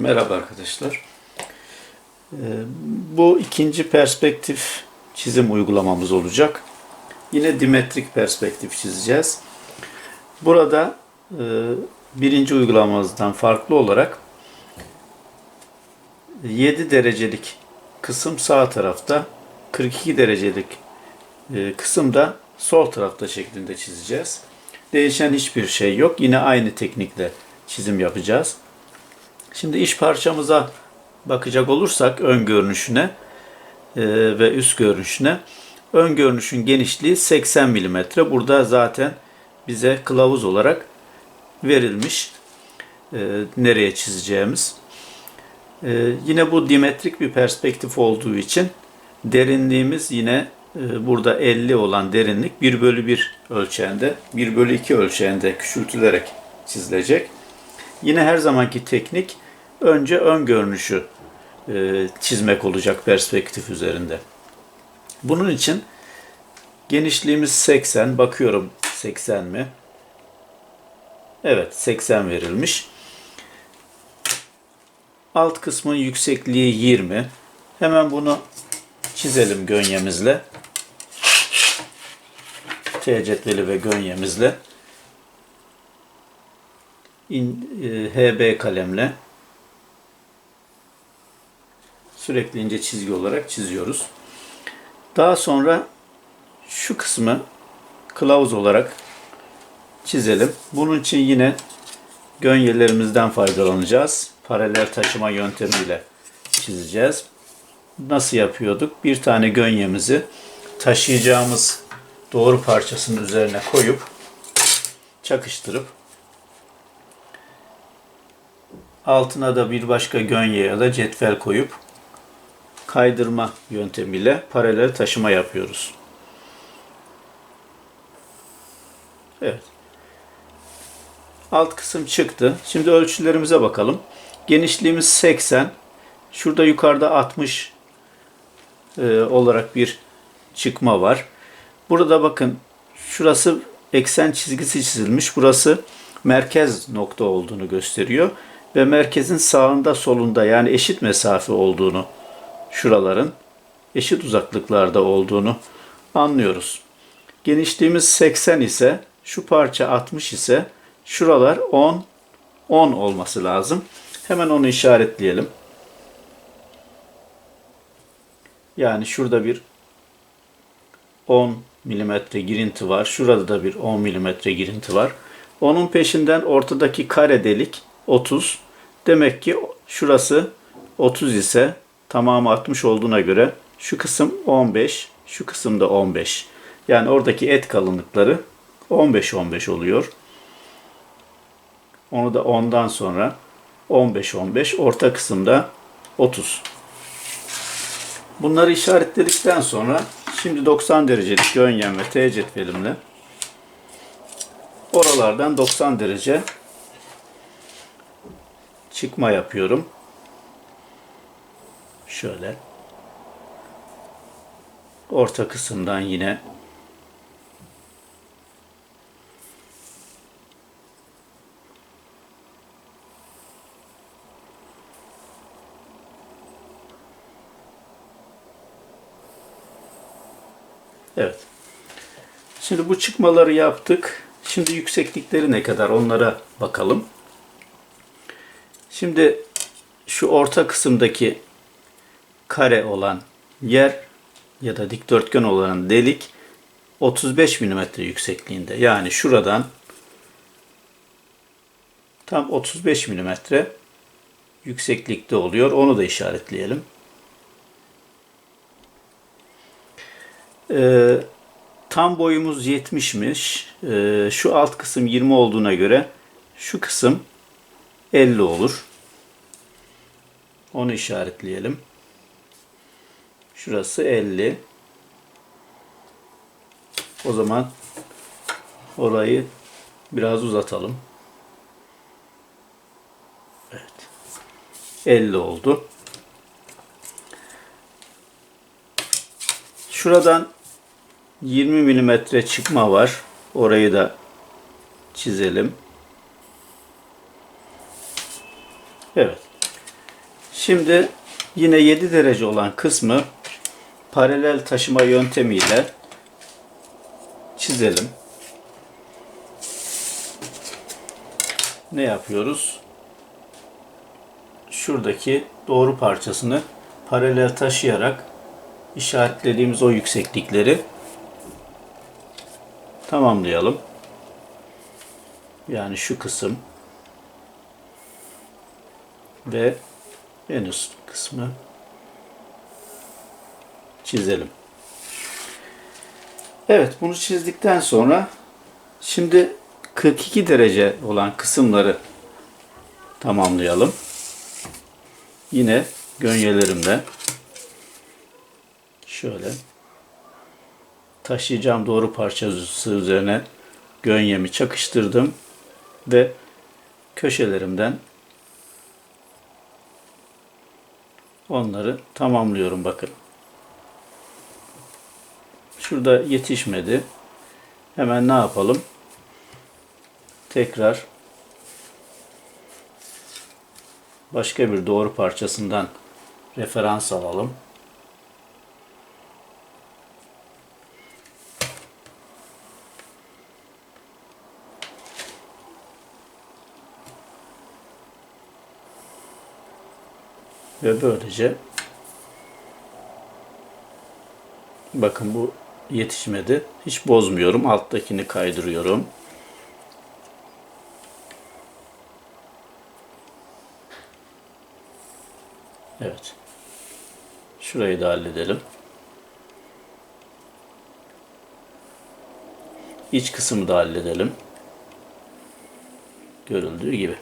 Merhaba arkadaşlar. Ee, Bu ikinci perspektif çizim uygulamamız olacak. Yine dimetrik perspektif çizeceğiz. Burada e, birinci uygulamamızdan farklı olarak 7 derecelik kısım sağ tarafta, 42 derecelik e, kısım da sol tarafta şeklinde çizeceğiz. Değişen hiçbir şey yok. Yine aynı teknikle çizim yapacağız. Şimdi iş parçamıza bakacak olursak ön görünüşüne e, ve üst görünüşüne ön görünüşün genişliği 80 mm. Burada zaten bize kılavuz olarak verilmiş e, nereye çizeceğimiz. E, yine bu dimetrik bir perspektif olduğu için derinliğimiz yine burada 50 olan derinlik 1 bölü 1 ölçeğinde 1 bölü 2 ölçeğinde küçültülerek çizilecek. Yine her zamanki teknik önce ön görünüşü e, çizmek olacak perspektif üzerinde. Bunun için genişliğimiz 80. Bakıyorum 80 mi? Evet 80 verilmiş. Alt kısmın yüksekliği 20. Hemen bunu çizelim gönyemizle. T cetveli ve gönyemizle. İn, e, HB kalemle sürekli ince çizgi olarak çiziyoruz. Daha sonra şu kısmı kılavuz olarak çizelim. Bunun için yine gönyelerimizden faydalanacağız. Paralel taşıma yöntemiyle çizeceğiz. Nasıl yapıyorduk? Bir tane gönyemizi taşıyacağımız doğru parçasının üzerine koyup çakıştırıp altına da bir başka gönye ya da cetvel koyup kaydırma yöntemiyle paralel taşıma yapıyoruz. Evet. Alt kısım çıktı. Şimdi ölçülerimize bakalım. Genişliğimiz 80. Şurada yukarıda 60 e, olarak bir çıkma var. Burada bakın şurası eksen çizgisi çizilmiş. Burası merkez nokta olduğunu gösteriyor ve merkezin sağında solunda yani eşit mesafe olduğunu şuraların eşit uzaklıklarda olduğunu anlıyoruz. Genişliğimiz 80 ise şu parça 60 ise şuralar 10 10 olması lazım. Hemen onu işaretleyelim. Yani şurada bir 10 milimetre girinti var. Şurada da bir 10 milimetre girinti var. Onun peşinden ortadaki kare delik 30. Demek ki şurası 30 ise tamamı 60 olduğuna göre şu kısım 15, şu kısım da 15. Yani oradaki et kalınlıkları 15-15 oluyor. Onu da 10'dan sonra 15-15, orta kısımda 30. Bunları işaretledikten sonra şimdi 90 derecelik yöntem ve T cetvelimle oralardan 90 derece çıkma yapıyorum. Şöyle. Orta kısımdan yine Evet. Şimdi bu çıkmaları yaptık. Şimdi yükseklikleri ne kadar onlara bakalım. Şimdi şu orta kısımdaki kare olan yer ya da dikdörtgen olan delik 35 mm yüksekliğinde. Yani şuradan tam 35 mm yükseklikte oluyor. Onu da işaretleyelim. Ee, tam boyumuz 70'miş. Ee, şu alt kısım 20 olduğuna göre şu kısım 50 olur. Onu işaretleyelim. Şurası 50. O zaman orayı biraz uzatalım. Evet. 50 oldu. Şuradan 20 milimetre çıkma var. Orayı da çizelim. Evet. Şimdi yine 7 derece olan kısmı paralel taşıma yöntemiyle çizelim. Ne yapıyoruz? Şuradaki doğru parçasını paralel taşıyarak işaretlediğimiz o yükseklikleri tamamlayalım. Yani şu kısım ve en üst kısmı çizelim. Evet bunu çizdikten sonra şimdi 42 derece olan kısımları tamamlayalım. Yine gönyelerimle şöyle taşıyacağım doğru parçası üzerine gönyemi çakıştırdım ve köşelerimden onları tamamlıyorum bakın. Şurada yetişmedi. Hemen ne yapalım? Tekrar başka bir doğru parçasından referans alalım. Ve böylece bakın bu yetişmedi. Hiç bozmuyorum. Alttakini kaydırıyorum. Evet. Şurayı da halledelim. İç kısmı da halledelim. Görüldüğü gibi.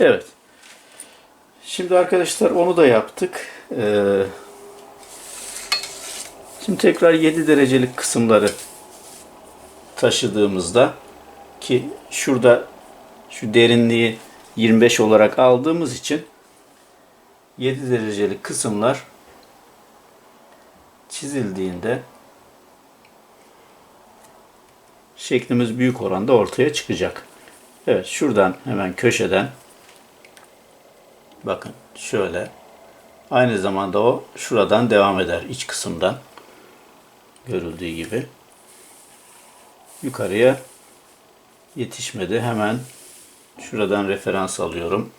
Evet. Şimdi arkadaşlar onu da yaptık. Ee, şimdi tekrar 7 derecelik kısımları taşıdığımızda ki şurada şu derinliği 25 olarak aldığımız için 7 derecelik kısımlar çizildiğinde şeklimiz büyük oranda ortaya çıkacak. Evet şuradan hemen köşeden bakın şöyle aynı zamanda o şuradan devam eder iç kısımdan görüldüğü gibi yukarıya yetişmedi hemen şuradan referans alıyorum.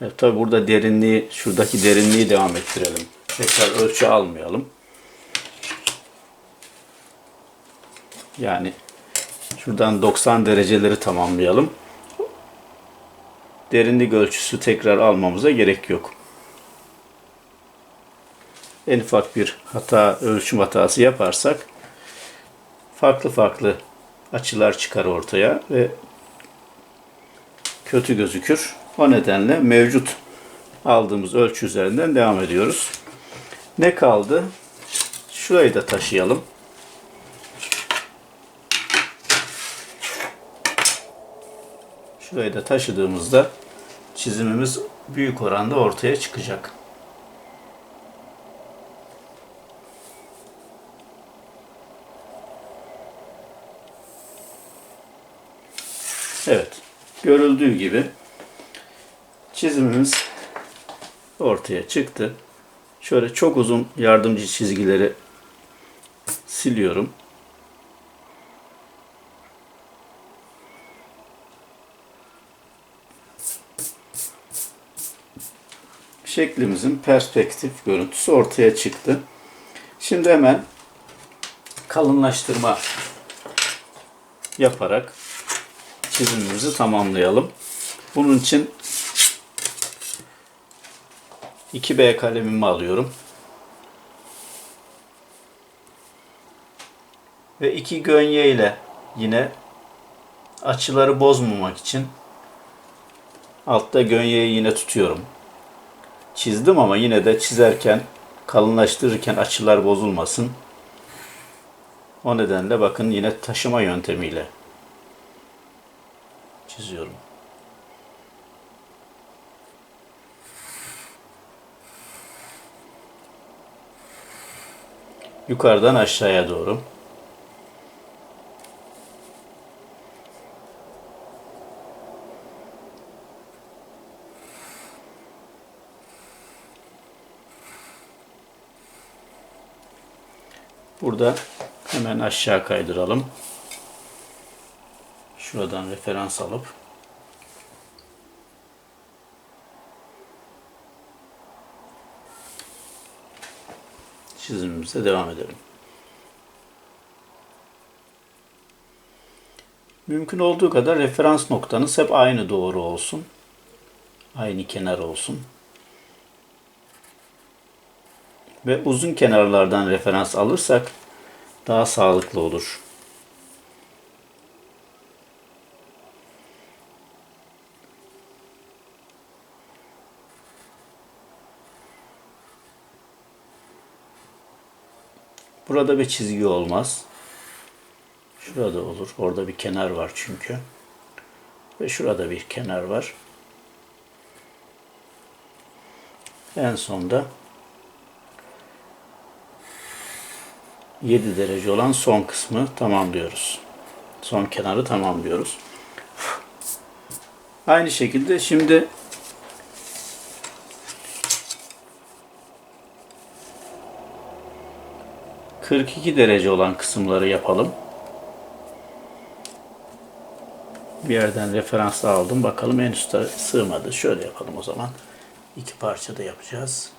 Evet, tabi burada derinliği, şuradaki derinliği devam ettirelim. Tekrar ölçü almayalım. Yani şuradan 90 dereceleri tamamlayalım. Derinlik ölçüsü tekrar almamıza gerek yok. En ufak bir hata, ölçüm hatası yaparsak farklı farklı açılar çıkar ortaya ve kötü gözükür. O nedenle mevcut aldığımız ölçü üzerinden devam ediyoruz. Ne kaldı? Şurayı da taşıyalım. Şurayı da taşıdığımızda çizimimiz büyük oranda ortaya çıkacak. Evet. Görüldüğü gibi çizimimiz ortaya çıktı. Şöyle çok uzun yardımcı çizgileri siliyorum. Şeklimizin perspektif görüntüsü ortaya çıktı. Şimdi hemen kalınlaştırma yaparak çizimimizi tamamlayalım. Bunun için 2B kalemimi alıyorum. Ve iki gönye ile yine açıları bozmamak için altta gönyeyi yine tutuyorum. Çizdim ama yine de çizerken kalınlaştırırken açılar bozulmasın. O nedenle bakın yine taşıma yöntemiyle çiziyorum. Yukarıdan aşağıya doğru. Burada hemen aşağı kaydıralım. Şuradan referans alıp çizimimize devam edelim. Mümkün olduğu kadar referans noktanız hep aynı doğru olsun. Aynı kenar olsun. Ve uzun kenarlardan referans alırsak daha sağlıklı olur. Burada bir çizgi olmaz. Şurada olur. Orada bir kenar var çünkü. Ve şurada bir kenar var. En sonda 7 derece olan son kısmı tamamlıyoruz. Son kenarı tamamlıyoruz. Aynı şekilde şimdi ...42 derece olan kısımları yapalım. Bir yerden referans aldım. Bakalım en üstte sığmadı. Şöyle yapalım o zaman. İki parça da yapacağız.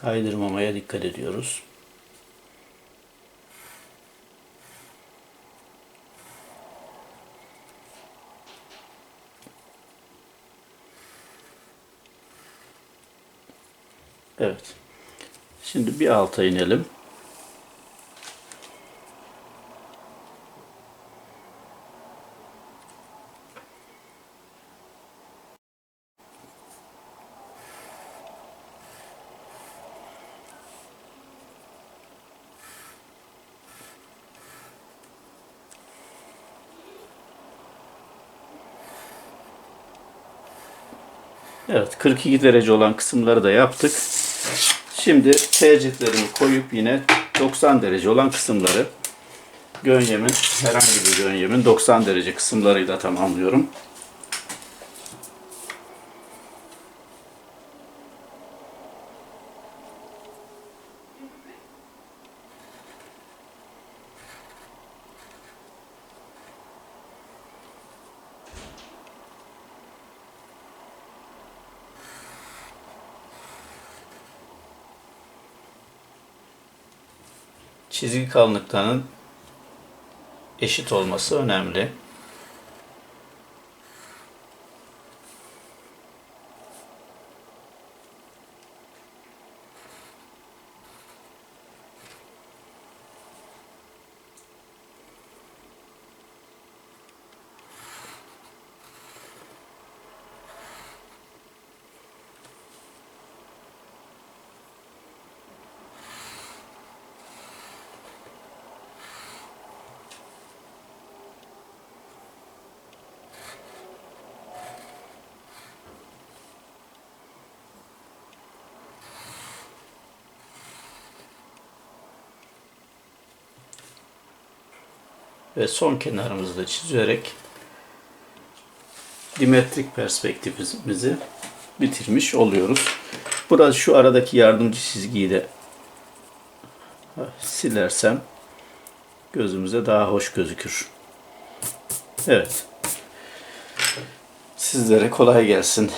Kaydırmamaya dikkat ediyoruz. Evet. Şimdi bir alta inelim. Evet 42 derece olan kısımları da yaptık. Şimdi tercihlerimi koyup yine 90 derece olan kısımları gönyemin herhangi bir gönyemin 90 derece kısımlarıyla tamamlıyorum. Çizgi kalınlıklarının eşit olması önemli. Ve son kenarımızı da çizerek dimetrik perspektifimizi bitirmiş oluyoruz. Burada şu aradaki yardımcı çizgiyi de silersem gözümüze daha hoş gözükür. Evet. Sizlere kolay gelsin.